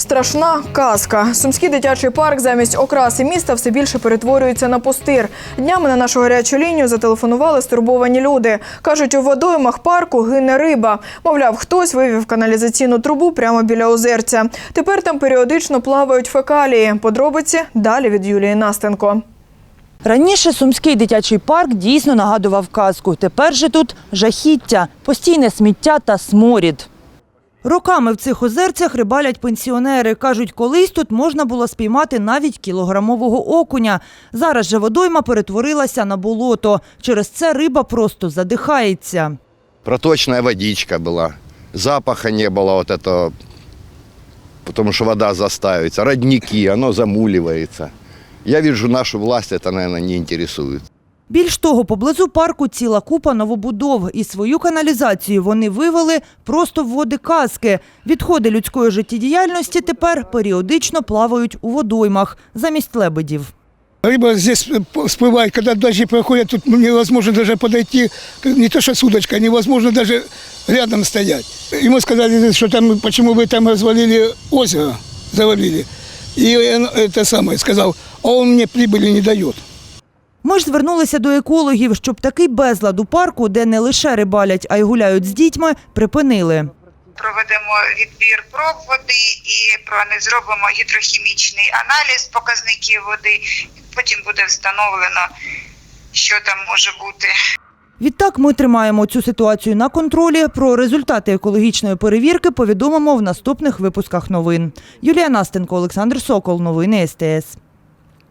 Страшна казка. Сумський дитячий парк замість окраси міста все більше перетворюється на пустир. Днями на нашу гарячу лінію зателефонували стурбовані люди. Кажуть, у водоймах парку гине риба. Мовляв, хтось вивів каналізаційну трубу прямо біля озерця. Тепер там періодично плавають фекалії. Подробиці далі від Юлії Настенко. Раніше сумський дитячий парк дійсно нагадував казку. Тепер же тут жахіття, постійне сміття та сморід. Роками в цих озерцях рибалять пенсіонери. Кажуть, колись тут можна було спіймати навіть кілограмового окуня. Зараз же водойма перетворилася на болото. Через це риба просто задихається. проточная водичка была, запаха не было вот этого, потому что вода застаивается, родники, оно замуливается. Я вижу, нашу власть это, наверное, не интересует. Більш того, поблизу парку ціла купа новобудов. І свою каналізацію вони вивели просто в води казки. Відходи людської життєдіяльності тепер періодично плавають у водоймах замість лебедів. Рыба здесь всплывает, когда дожди проходят, тут невозможно даже подойти, не то что с удочкой, невозможно даже рядом стоять. Ему сказали, что там, почему вы там развалили озеро, завалили. И он это самое сказал, а он мне прибыли не дает. Ми ж звернулися до екологів, щоб такий безлад у парку, де не лише рибалять, а й гуляють з дітьми, припинили. проведемо відбір проб води і про- зробимо гідрохімічний аналіз показників води. Потім буде встановлено, що там може бути. Відтак ми тримаємо цю ситуацію на контролі. Про результати екологічної перевірки повідомимо в наступних випусках новин. Юлія Настенко, Олександр Сокол. Новини СТС.